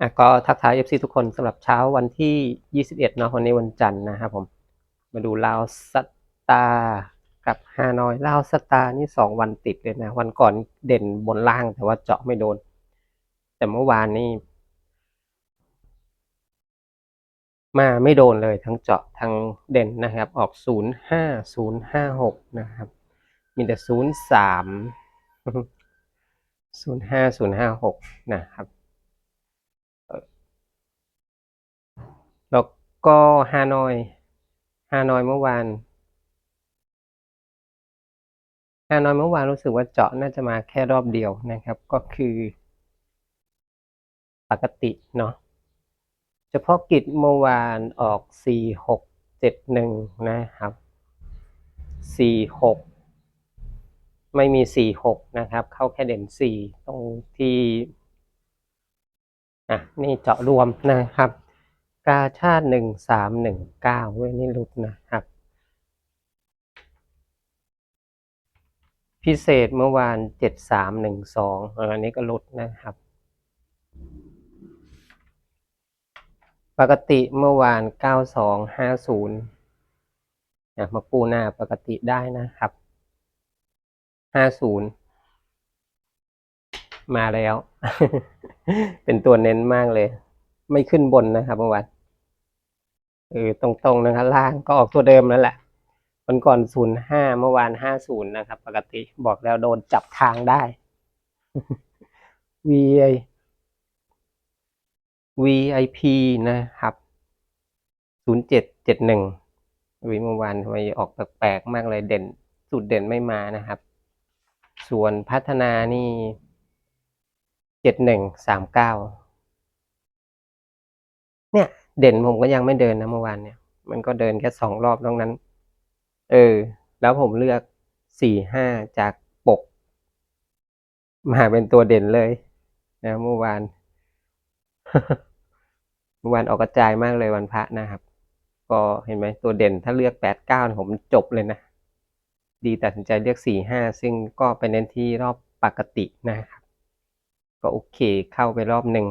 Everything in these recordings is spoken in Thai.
อะก็ทักทาย FC ทุกคนสำหรับเช้าวันที่ 21 เนาะวันนี้วันจันทร์นะครับผม มาดูลาวสตาร์กับฮานอยลาวสตาร์นี่สองวันติดเลยนะ วันก่อนเด่นบนล่างแต่ว่าเจาะไม่โดน แต่เมื่อวานนี่มาไม่โดนเลยทั้งเจาะทั้งเด่นนะครับ ออก 0 5 0 5 6 นะครับ มีแต่ 0 3 0 5 0 5 6 นะครับ แล้วก็ฮานอย ฮานอยเมื่อวาน ฮานอยเมื่อวานรู้สึกว่าเจาะน่าจะมาแค่รอบเดียวนะครับ ก็คือ ปกติเนาะ เฉพาะกิจเมื่อวานออก 4 6 7 1 นะครับ 4 6 ไม่มี 4 6 นะครับ เข้าแค่เด่น 4 ตรงที่ อะ นี่เจาะรวมนะครับ กาชาติหนึ่งสามหนึ่งเก้าเว้ยนี่ลุดนะครับ พิเศษเมื่อวานเจ็ดสามหนึ่งสองอันนี้ก็ลุดนะครับ ปกติเมื่อวานเก้าสองห้าศูนย์มาปูหน้าปกติได้นะครับห้าศูนย์มาแล้ว เป็นตัวเน้นมากเลย ไม่ขึ้นบนนะครับเมื่อวาน เออตรงๆนะครับล่างก็ออกตัวเดิมนั่นแหละวันก่อนศูนย์ห้าเมื่อวานห้าศูนย์นะครับ ปกติบอกแล้วโดนจับทางได้ VI VIP นะครับศูนย์เจ็ดเจ็ดหนึ่งวิเมื่อวานทำไมออกแปลกๆมากเลยเด่นสูตรเด่นไม่มานะครับ ส่วนพัฒนานี่เจ็ดหนึ่งสามเก้าเนี่ย เด่นผมก็ยังไม่เดินนะเมื่อวานเนี่ย มันก็เดินแค่สองรอบตรงนั้น เออ แล้วผมเลือกสี่ห้าจากปก มาเป็นตัวเด่นเลย นะเมื่อวานเมื่อวานออกกระจายมากเลยวันพระนะครับ ก็เห็นไหมตัวเด่นถ้าเลือกแปดเก้าผมจบเลยนะ ดีตัดสินใจเลือกสี่ห้าซึ่งก็ไปเน้นที่รอบปกตินะครับ ก็โอเคเข้าไปรอบหนึ่ง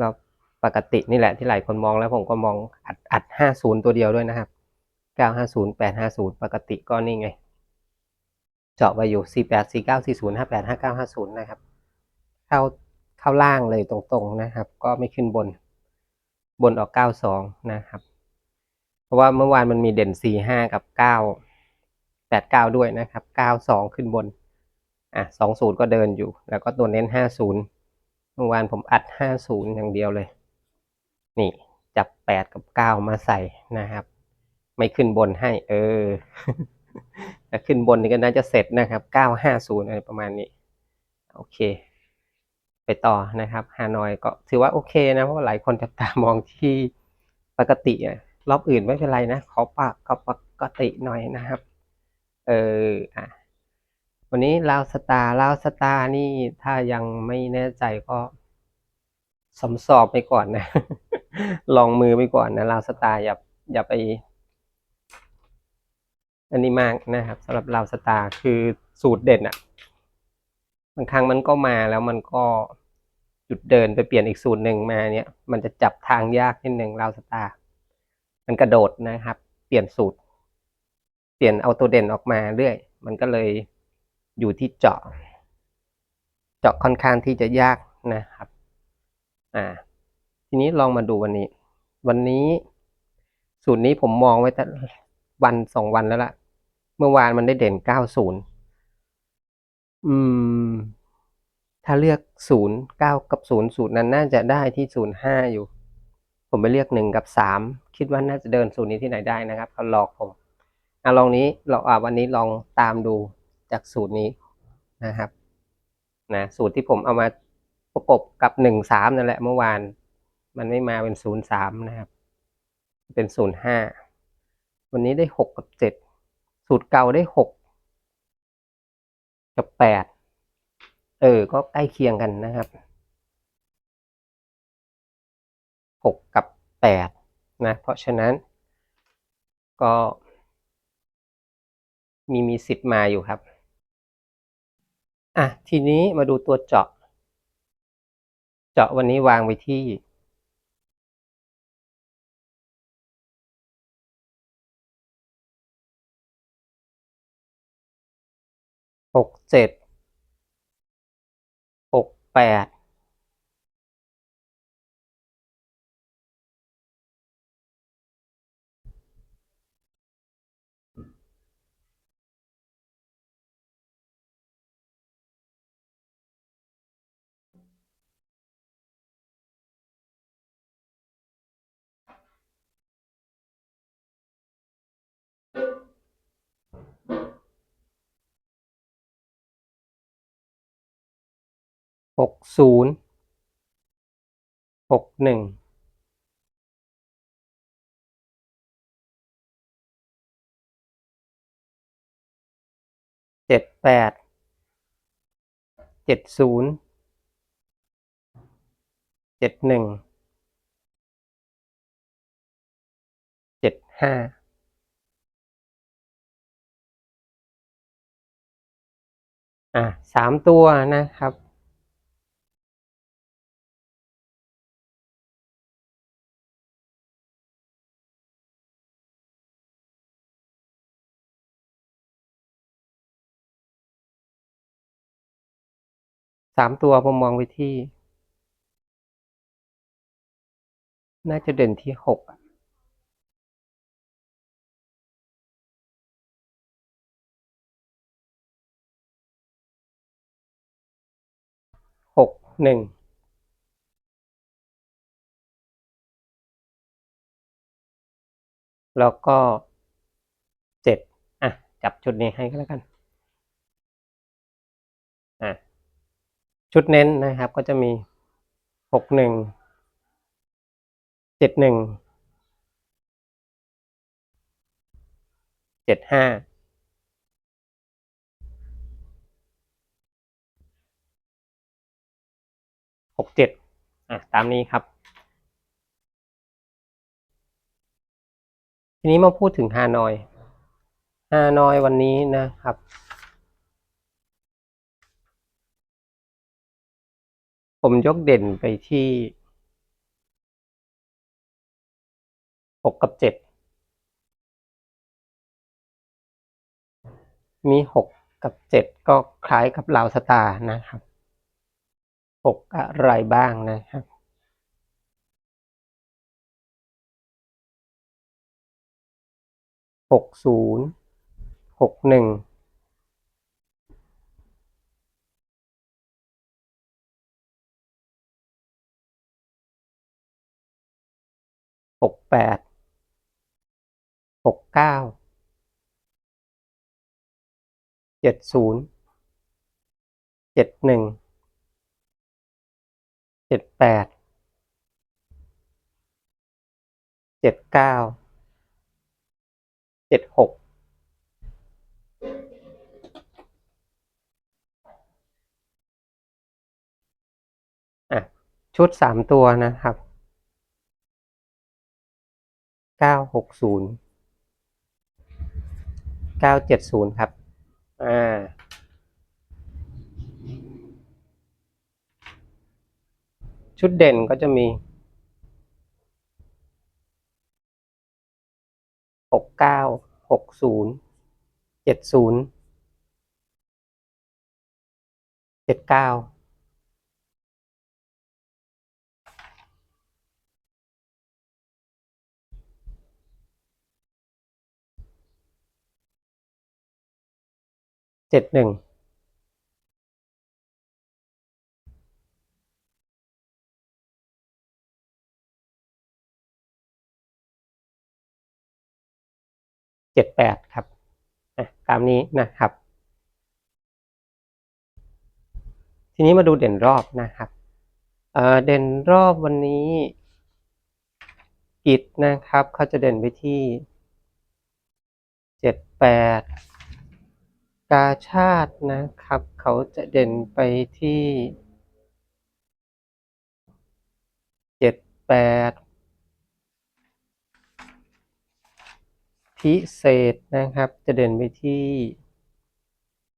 รอบ ปกตินี่แหละที่หลายคนมองแล้วผมก็มองอัดอัดห้าศูนย์ตัวเดียวด้วยนะครับเก้าห้าศูนย์แปดห้าศูนย์ปกติก็นี่ไง เจาะไปอยู่สี่แปดสี่เก้าสี่ศูนย์ห้าแปดห้าเก้าห้าศูนย์นะครับ เข้าเข้าล่างเลยตรงๆนะครับ ก็ไม่ขึ้นบน บนออกเก้าสองนะครับ เพราะว่าเมื่อวานมันมีเด่นสี่ห้ากับเก้าแปดเก้าด้วยนะครับเก้าสองขึ้นบนอะสองศูนย์ก็เดินอยู่ แล้วก็ตัวเน้นห้าศูนย์เมื่อวานผมอัดห้าศูนย์อย่างเดียวเลย นี่จับแปดกับเก้ามาใส่นะครับ ไม่ขึ้นบนให้ เออถ้าขึ้นบนนี่ก็น่าจะเสร็จนะครับเก้าห้าศูนย์อะไรประมาณนี้ โอเค ไปต่อนะครับฮานอยก็ถือว่าโอเคนะ เพราะว่าหลายคนจับตามองที่ปกติอะรอบอื่นไม่เป็นไรนะขอปากขอปกติหน่อยนะครับ เอออะวันนี้ลาวสตาร์ลาวสตาร์นี่ถ้ายังไม่แน่ใจก็สำสอบไปก่อนนะ ลองมือไปก่อนนะลาวสตาร์อย่าอย่าไป อันนี้มากนะครับสำหรับลาวสตาร์คือสูตรเด่นอะบางครั้งมันก็มาแล้วมันก็หยุดเดินไปเปลี่ยนอีกสูตรหนึ่งมาเนี่ย มันจะจับทางยากนิดหนึ่งลาวสตาร์มันกระโดดนะครับ เปลี่ยนสูตร เปลี่ยนเอาตัวเด่นออกมาเรื่อย มันก็เลยอยู่ที่เจาะ เจาะค่อนข้างที่จะยากนะครับ อ่า ทีนี้ลองมาดูวันนี้ วันนี้ สูตรนี้ผมมองไว้แต่วันสองวันแล้วล่ะ เมื่อวานมันได้เด่นเก้าศูนย์อืม ถ้าเลือกศูนย์เก้ากับศูนย์สูตรนั้นน่าจะได้ที่ศูนย์ห้าอยู่ ผมไปเลือกหนึ่งกับสามคิดว่าน่าจะเดินสูตรนี้ที่ไหนได้นะครับเขาหลอกผมอะลองนี้เราอ่าวันนี้ลองตามดูจากสูตรนี้นะครับนะสูตรที่ผมเอามาประกบกับหนึ่งสามนั่นแหละเมื่อวาน มันไม่มาเป็นศูนย์สามนะครับ เป็นศูนย์ห้าวันนี้ได้หกกับเจ็ดสูตรเก่าได้หกกับแปดเออ ก็ใกล้เคียงกันนะครับหกกับแปดนะ เพราะฉะนั้น ก็ มีมีสิทธิ์มาอยู่ครับ อะ ทีนี้มาดูตัวเจาะเเจาะวันนี้วางไว้ที่ หกเจ็ดหกแปด หกศูนย์หกหนึ่งเจ็ดแปดเจ็ดศูนย์เจ็ดหนึ่งเจ็ดห้าอะสามตัวนะครับ สามตัวผมมองไว้ที่ น่าจะเด่นที่หกหกหนึ่งแล้วก็เจ็ดอะ จับชุดนี้ให้ก็แล้วกัน ชุดเน้นนะครับก็จะมีหกหนึ่งเจ็ดหนึ่งเจ็ดห้าหกเจ็ดอะตามนี้ครับ ทีนี้มาพูดถึงฮานอยฮานอยวันนี้นะครับ ผมยกเด่นไปที่หกกับเจ็ดมีหกกับเจ็ดก็คล้ายกับลาวสตาร์นะครับหกอะไรบ้างนะครับหกศูนย์หกหนึ่ง หกแปดหกเก้าเจ็ดศูนย์เจ็ดหนึ่งเจ็ดแปดเจ็ดเก้าเจ็ดหกอะ ชุดสามตัวนะครับ เก้าหกศูนย์เก้าเจ็ดศูนย์ครับ อ่า ชุดเด่นก็จะมีหกเก้าหกศูนย์เจ็ดศูนย์เจ็ดเก้า เจ็ดหนึ่งเจ็ดแปดครับอะตามนี้นะครับ ทีนี้มาดูเด่นรอบนะครับเเด่นรอบวันนี้กิจนะครับเขาจะเด่นไปที่เจ็ดแปด กาชาตินะครับ เขาจะเด่นไปที่เจ็ดแปดพิเศษนะครับ จะเด่นไปที่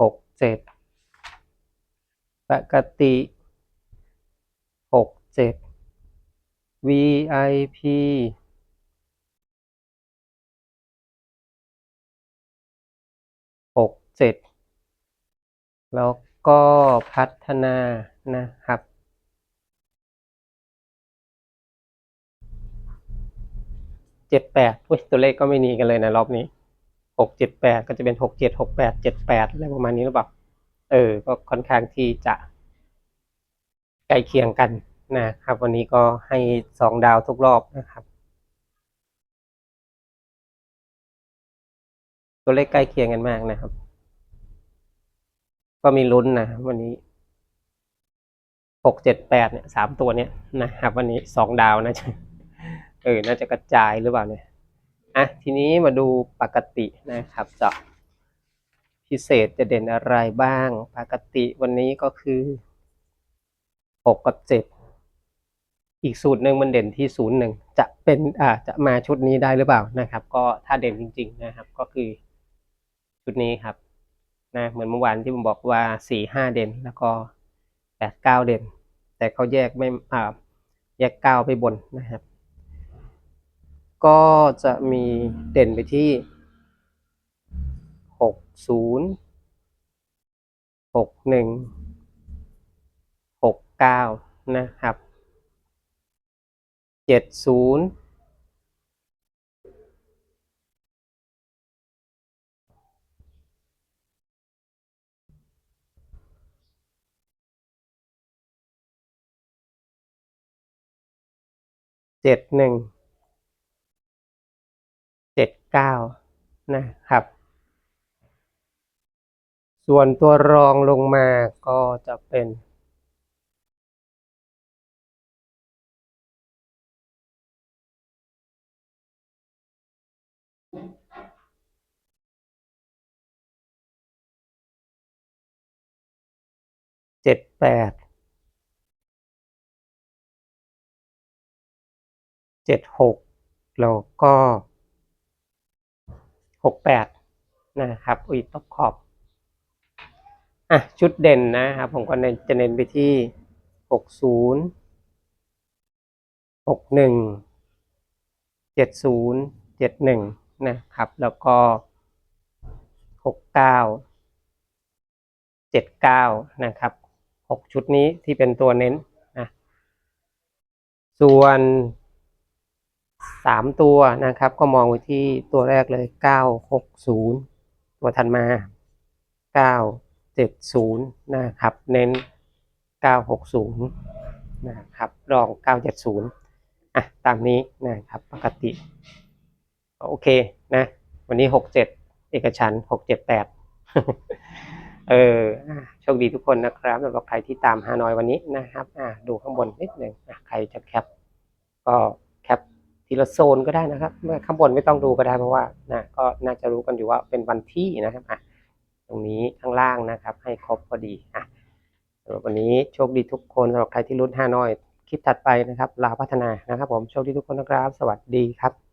หกเจ็ดปกติหกเจ็ด VIP หกเจ็ดแล้วก็พัฒนานะครับ เจ็ดแปดอุ้ยตัวเลขก็ไม่หนีกันเลยนะรอบนี้หกเจ็ดแปดก็จะเป็นหกเจ็ดหกแปดเจ็ดแปดอะไรประมาณนี้หรือเปล่า เออ ก็ค่อนข้างที่จะใกล้เคียงกันนะครับ วันนี้ก็ให้สองดาวทุกรอบนะครับตัวเลขใกล้เคียงกันมากนะครับ ก็มีลุ้นนะวันนี้หกเจ็ดแปดเนี่ยสามตัวเนี่ยนะครับวันนี้สองดาวนะจะเออน่าจะกระจายหรือเปล่าเนี่ยอะทีนี้มาดูปกตินะครับจะพิเศษจะเด่นอะไรบ้าง ปกติวันนี้ก็คือหกกับเจ็ดอีกสูตรหนึ่งมันเด่นที่ศูนย์หนึ่งจะเป็นอ่าจะมาชุดนี้ได้หรือเปล่านะครับ ก็ถ้าเด่นจริง ๆนะครับ ก็คือชุดนี้ครับ นะเหมือนเมื่อวานที่ผมบอกว่าสี่ห้าเด่นแล้วก็แปดเก้าเด่น แต่เขาแยกไม่อ่าแยกเก้าไปบนนะครับ ก็จะมีเด่นไปที่หกศูนย์หกหนึ่งหกเก้านะครับเจ็ดศูนย์ เจ็ดหนึ่งเจ็ดเก้านะครับ ส่วนตัวรองลงมาก็จะเป็นเจ็ดแปด เจ็ดหกแล้วก็หกแปดนะครับอุ้ยตบขอบอะชุดเด่นนะครับ ผมก็เน้นจะเน้นไปที่หกศูนย์หกหนึ่งเจ็ดศูนย์เจ็ดหนึ่งนะครับ แล้วก็หกเก้าเจ็ดเก้านะครับหกชุดนี้ที่เป็นตัวเน้นนะส่วน สามตัวนะครับ ก็มองไว้ที่ตัวแรกเลยเก้าหกศูนย์ตัวถัดมาเก้าเจ็ดศูนย์นะครับ เน้นเก้าหกศูนย์นะครับรองเก้าเจ็ดศูนย์อะ ตามนี้นะครับปกติ โอเคนะ วันนี้หกเจ็ดเอกชันหกเจ็ดแปดเออโชคดีทุกคนนะครับสำหรับใครที่ตามฮานอยวันนี้นะครับ อะดูข้างบนนิดหนึ่งใครจะแคป ก็ ทีละโซนก็ได้นะครับข้างบนไม่ต้องดูก็ได้เพราะว่านะก็น่าจะรู้กันอยู่ว่าเป็นวันที่นะครับอะตรงนี้ข้างล่างนะครับ ให้ครบพอดีอะวันนี้โชคดีทุกคนสำหรับใครที่รุ่นห้าน้อย คลิปถัดไปนะครับลาพัฒนานะครับ ผมโชคดีทุกคนนะครับ สวัสดีครับ